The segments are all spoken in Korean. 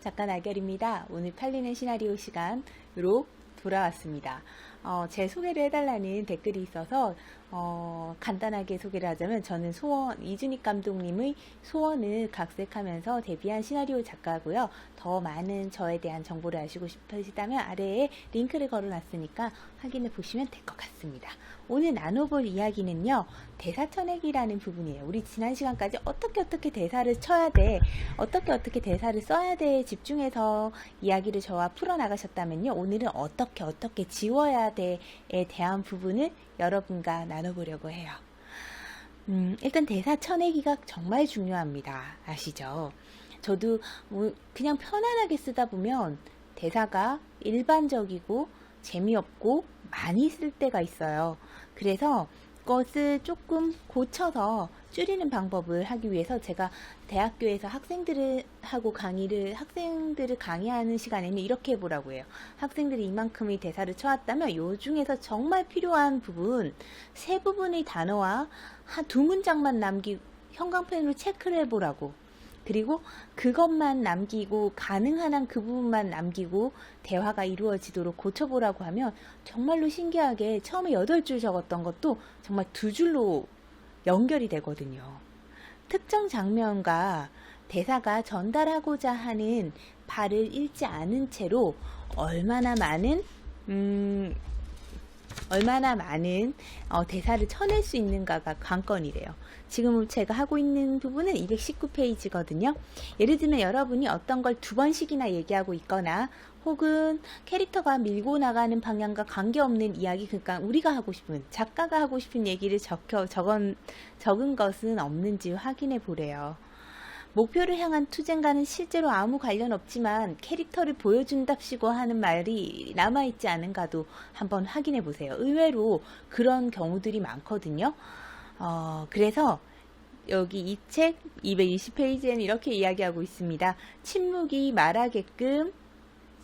작가 나결입니다. 오늘 팔리는 시나리오 시간으로 돌아왔습니다. 어, 제 소개를 해달라는 댓글이 있어서 어, 간단하게 소개를 하자면 저는 소원 이준익 감독님의 소원을 각색하면서 데뷔한 시나리오 작가고요. 더 많은 저에 대한 정보를 아시고 싶으시다면 아래에 링크를 걸어놨으니까 확인해 보시면 될 것 같습니다. 오늘 나눠볼 이야기는요 대사천액이라는 부분이에요. 우리 지난 시간까지 어떻게 어떻게 대사를 쳐야 돼, 어떻게 어떻게 대사를 써야 돼 집중해서 이야기를 저와 풀어나가셨다면요 오늘은 어떻게 어떻게 지워야 돼에 대한 부분을 여러분과 나눠보려고 해요. 음, 일단 대사 쳐내기가 정말 중요합니다. 아시죠? 저도 뭐 그냥 편안하게 쓰다 보면 대사가 일반적이고 재미없고 많이 쓸 때가 있어요. 그래서 것을 조금 고쳐서 줄이는 방법을 하기 위해서 제가 대학교에서 학생들을 하고 강의를 학생들을 강의하는 시간에는 이렇게 해보라고 해요. 학생들이 이만큼의 대사를 쳐왔다면 요 중에서 정말 필요한 부분 세 부분의 단어와 한 두 문장만 남기 형광펜으로 체크를 해보라고. 그리고 그것만 남기고 가능한 한 그 부분만 남기고 대화가 이루어지도록 고쳐보라고 하면 정말로 신기하게 처음에 8줄 적었던 것도 정말 두 줄로 연결이 되거든요. 특정 장면과 대사가 전달하고자 하는 발을 읽지 않은 채로 얼마나 많은 음, 얼마나 많은 어, 대사를 쳐낼 수 있는가가 관건이래요. 지금 제가 하고 있는 부분은 219페이지거든요. 예를 들면 여러분이 어떤 걸 두 번씩이나 얘기하고 있거나 혹은 캐릭터가 밀고 나가는 방향과 관계없는 이야기, 그러니까 우리가 하고 싶은, 작가가 하고 싶은 얘기를 적혀, 적은, 적은 것은 없는지 확인해 보래요. 목표를 향한 투쟁과는 실제로 아무 관련 없지만 캐릭터를 보여준답시고 하는 말이 남아있지 않은가도 한번 확인해 보세요. 의외로 그런 경우들이 많거든요. 어, 그래서 여기 이 책 220페이지에는 이렇게 이야기하고 있습니다. 침묵이 말하게끔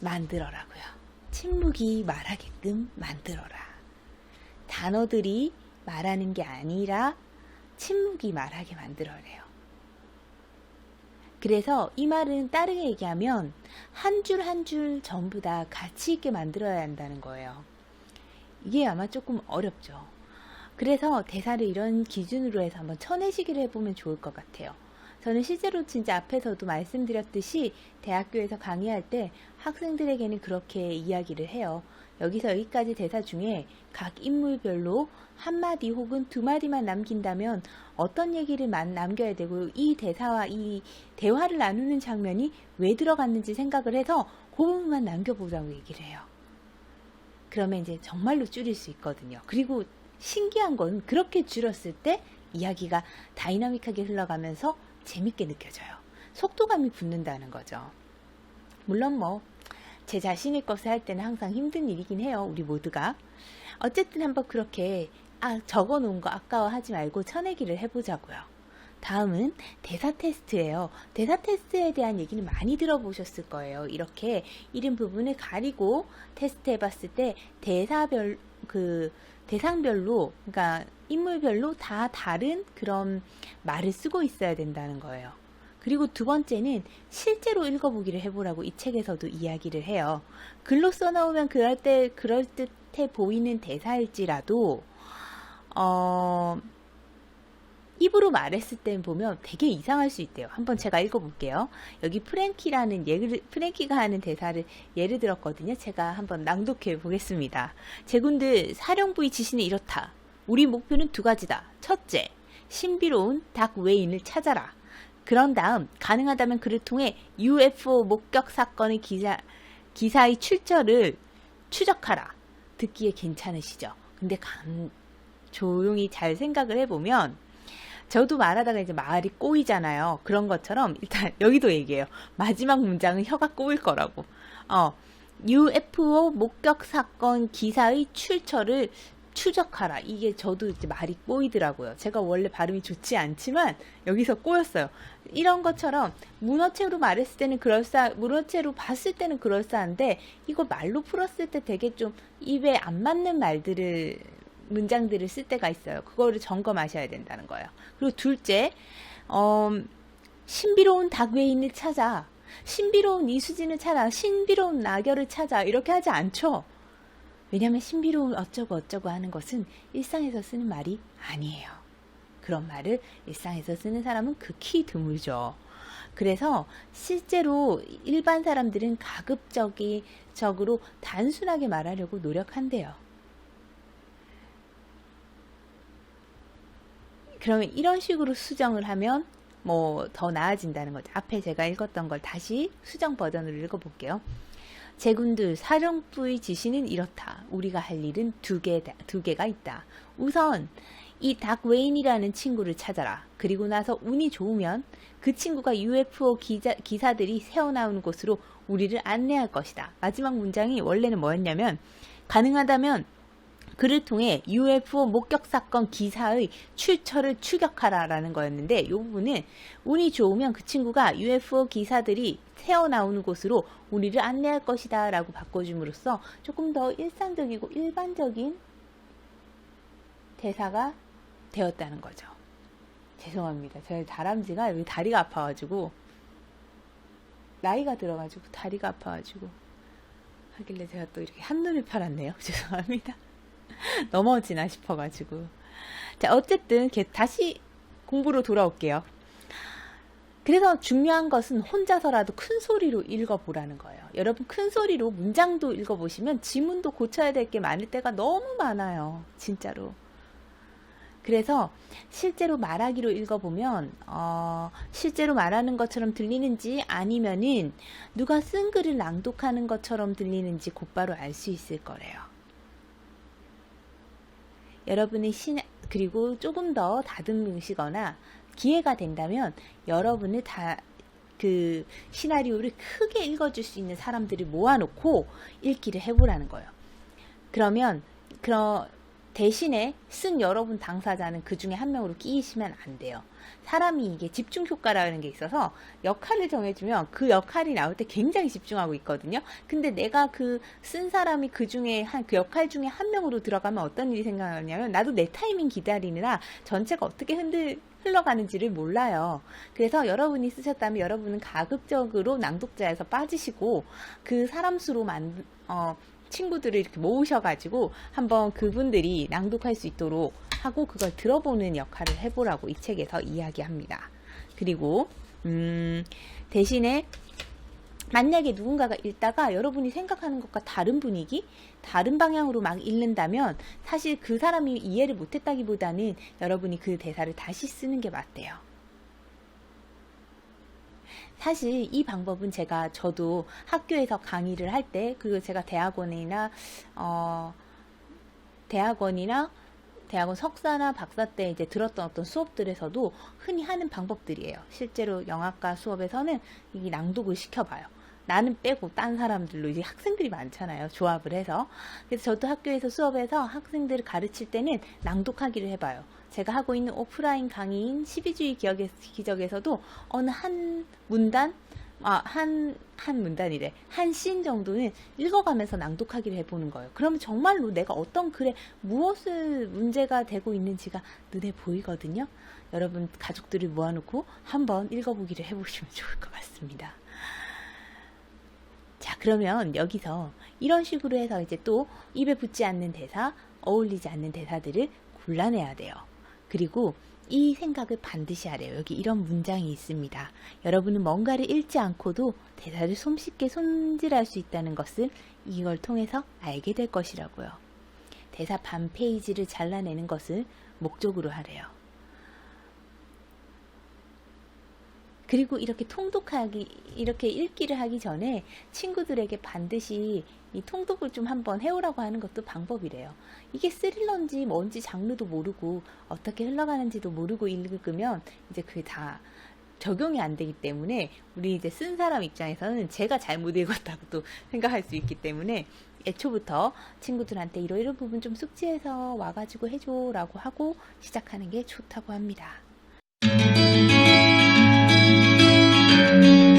만들어라고요. 침묵이 말하게끔 만들어라. 단어들이 말하는 게 아니라 침묵이 말하게 만들어래요. 그래서 이 말은 다르게 얘기하면 한줄 한 줄 전부 다 가치 있게 만들어야 한다는 거예요. 이게 아마 조금 어렵죠. 그래서 대사를 이런 기준으로 해서 한번 쳐내시기를 해보면 좋을 것 같아요. 저는 실제로 진짜 앞에서도 말씀드렸듯이 대학교에서 강의할 때 학생들에게는 그렇게 이야기를 해요. 여기서 여기까지 대사 중에 각 인물별로 한마디 혹은 두 마디만 남긴다면 어떤 얘기를 남겨야 되고 이 대사와 이 대화를 나누는 장면이 왜 들어갔는지 생각을 해서 그 부분만 남겨보자고 얘기를 해요. 그러면 이제 정말로 줄일 수 있거든요. 그리고 신기한 건 그렇게 줄였을 때 이야기가 다이나믹하게 흘러가면서 재밌게 느껴져요. 속도감이 붙는다는 거죠. 물론 뭐, 제 자신의 것을 할 때는 항상 힘든 일이긴 해요. 우리 모두가. 어쨌든 한번 그렇게, 아, 적어 놓은 거 아까워하지 말고 쳐내기를 해보자고요. 다음은 대사 테스트예요. 대사 테스트에 대한 얘기는 많이 들어보셨을 거예요. 이렇게 이름 부분을 가리고 테스트 해봤을 때 대사별, 그, 대상별로, 그러니까 인물별로 다 다른 그런 말을 쓰고 있어야 된다는 거예요. 그리고 두 번째는 실제로 읽어보기를 해보라고 이 책에서도 이야기를 해요. 글로 써놓으면 그럴 때 그럴 듯해 보이는 대사일지라도 어, 입으로 말했을 땐 보면 되게 이상할 수 있대요. 한번 제가 읽어볼게요. 여기 프랭키라는 예를, 프랭키가 하는 대사를 예를 들었거든요. 제가 한번 낭독해 보겠습니다. 제군들 사령부의 지시는 이렇다. 우리 목표는 두 가지다. 첫째, 신비로운 닥 외인을 찾아라. 그런 다음 가능하다면 그를 통해 UFO 목격 사건의 기사, 기사의 출처를 추적하라. 듣기에 괜찮으시죠? 근데 감, 조용히 잘 생각을 해보면 저도 말하다가 이제 말이 꼬이잖아요. 그런 것처럼 일단 여기도 얘기해요. 마지막 문장은 혀가 꼬일 거라고. 어, UFO 목격 사건 기사의 출처를 추적하라. 이게 저도 이제 말이 꼬이더라고요. 제가 원래 발음이 좋지 않지만 여기서 꼬였어요. 이런 것처럼 문어체로 말했을 때는 그럴싸, 문어체로 봤을 때는 그럴싸한데 이거 말로 풀었을 때 되게 좀 입에 안 맞는 말들을 문장들을 쓸 때가 있어요. 그거를 점검하셔야 된다는 거예요. 그리고 둘째, 어, 신비로운 닭 외인을 찾아. 신비로운 이수진을 찾아, 신비로운 나결을 찾아, 이렇게 하지 않죠. 왜냐하면 신비로운 어쩌고 어쩌고 하는 것은 일상에서 쓰는 말이 아니에요. 그런 말을 일상에서 쓰는 사람은 극히 드물죠. 그래서 실제로 일반 사람들은 가급적으로 단순하게 말하려고 노력한대요. 그러면 이런 식으로 수정을 하면 뭐 더 나아진다는 거죠. 앞에 제가 읽었던 걸 다시 수정 버전으로 읽어볼게요. 제군들 사령부의 지시는 이렇다. 우리가 할 일은 두 개, 두 개가 있다. 우선 이 닥 웨인이라는 친구를 찾아라. 그리고 나서 운이 좋으면 그 친구가 UFO 기자, 기사들이 새어나오는 곳으로 우리를 안내할 것이다. 마지막 문장이 원래는 뭐였냐면 가능하다면 그를 통해 UFO 목격 사건 기사의 출처를 추격하라라는 거였는데 이 부분은 운이 좋으면 그 친구가 UFO 기사들이 새어나오는 곳으로 우리를 안내할 것이다 라고 바꿔줌으로써 조금 더 일상적이고 일반적인 대사가 되었다는 거죠. 죄송합니다. 저희 다람쥐가 여기 다리가 아파가지고 나이가 들어가지고 다리가 아파가지고 하길래 제가 또 이렇게 한눈을 팔았네요. 죄송합니다. 넘어지나 싶어가지고. 자, 어쨌든 다시 공부로 돌아올게요. 그래서 중요한 것은 혼자서라도 큰 소리로 읽어보라는 거예요. 여러분 큰 소리로 문장도 읽어보시면 지문도 고쳐야 될 게 많을 때가 너무 많아요. 진짜로. 그래서 실제로 말하기로 읽어보면 어, 실제로 말하는 것처럼 들리는지 아니면은 누가 쓴 글을 낭독하는 것처럼 들리는지 곧바로 알 수 있을 거래요. 여러분의 신 그리고 조금 더 다듬으시거나 기회가 된다면 여러분을 다그 시나리오를 크게 읽어줄 수 있는 사람들을 모아놓고 읽기를 해보라는 거예요. 그러면 그런 대신에 쓴 여러분 당사자는 그 중에 한 명으로 끼이시면 안 돼요. 사람이 이게 집중 효과라는 게 있어서 역할을 정해주면 그 역할이 나올 때 굉장히 집중하고 있거든요. 근데 내가 그 쓴 사람이 그 중에 한 그 역할 중에 한 명으로 들어가면 어떤 일이 생각나냐면 나도 내 타이밍 기다리느라 전체가 어떻게 흔들 흘러가는지를 몰라요. 그래서 여러분이 쓰셨다면 여러분은 가급적으로 낭독자에서 빠지시고 그 사람 수로 만 어, 친구들을 이렇게 모으셔가지고 한번 그분들이 낭독할 수 있도록 하고 그걸 들어보는 역할을 해보라고 이 책에서 이야기합니다. 그리고 음, 대신에 만약에 누군가가 읽다가 여러분이 생각하는 것과 다른 분위기, 다른 방향으로 막 읽는다면 사실 그 사람이 이해를 못했다기보다는 여러분이 그 대사를 다시 쓰는 게 맞대요. 사실 이 방법은 제가 저도 학교에서 강의를 할 때 그리고 제가 대학원이나 어 대학원이나 대학원 석사나 박사 때 이제 들었던 어떤 수업들에서도 흔히 하는 방법들이에요. 실제로 영화과 수업에서는 이 낭독을 시켜봐요. 나는 빼고 딴 사람들로 이제 학생들이 많잖아요. 조합을 해서. 그래서 저도 학교에서 수업에서 학생들을 가르칠 때는 낭독하기를 해봐요. 제가 하고 있는 오프라인 강의인 12주의 기억의, 기적에서도 어느 한 문단, 아, 한, 한 문단이래. 한 씬 정도는 읽어가면서 낭독하기를 해보는 거예요. 그러면 정말로 내가 어떤 글에 무엇을 문제가 되고 있는지가 눈에 보이거든요. 여러분 가족들을 모아놓고 한번 읽어보기를 해보시면 좋을 것 같습니다. 자, 그러면 여기서 이런 식으로 해서 이제 또 입에 붙지 않는 대사, 어울리지 않는 대사들을 골라내야 돼요. 그리고 이 생각을 반드시 하래요. 여기 이런 문장이 있습니다. 여러분은 뭔가를 읽지 않고도 대사를 손쉽게 손질할 수 있다는 것을 이걸 통해서 알게 될 것이라고요. 대사 반 페이지를 잘라내는 것을 목적으로 하래요. 그리고 이렇게 통독하기, 이렇게 읽기를 하기 전에 친구들에게 반드시 이 통독을 좀 한번 해오라고 하는 것도 방법이래요. 이게 스릴러인지 뭔지 장르도 모르고 어떻게 흘러가는지도 모르고 읽으면 이제 그게 다 적용이 안 되기 때문에 우리 이제 쓴 사람 입장에서는 제가 잘못 읽었다고 또 생각할 수 있기 때문에 애초부터 친구들한테 이러이러 부분 좀 숙지해서 와가지고 해줘라고 하고 시작하는 게 좋다고 합니다. Música